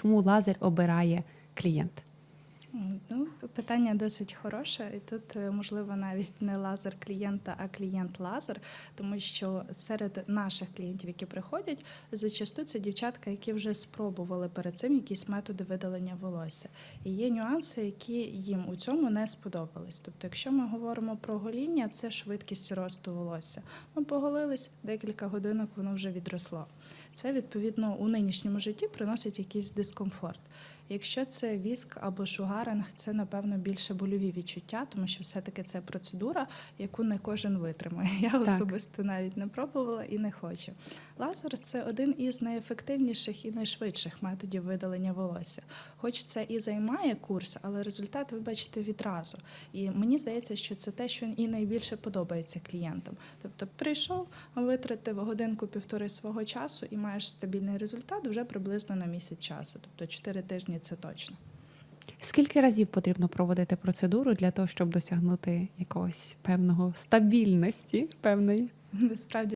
чому лазер обирає клієнт? Ну, питання досить хороше, і тут е, можливо навіть не лазер клієнта, а клієнт лазер, тому що серед наших клієнтів, які приходять, зачасту це дівчатка, які вже спробували перед цим якісь методи видалення волосся. І є нюанси, які їм у цьому не сподобались. Тобто, якщо ми говоримо про гоління, це швидкість росту волосся. Ми поголились декілька годинок, воно вже відросло. Це відповідно у нинішньому житті приносить якийсь дискомфорт. Якщо це віск або шугаринг, це напевно більше больові відчуття, тому що все-таки це процедура, яку не кожен витримує. Я особисто навіть не пробувала і не хочу. Лазер це один із найефективніших і найшвидших методів видалення волосся. Хоч це і займає курс, але результат ви бачите відразу. І мені здається, що це те, що і найбільше подобається клієнтам. Тобто, прийшов, витратив годинку-півтори свого часу і маєш стабільний результат вже приблизно на місяць часу. Тобто 4 тижні це точно. Скільки разів потрібно проводити процедуру для того, щоб досягнути якогось певного стабільності певної? Насправді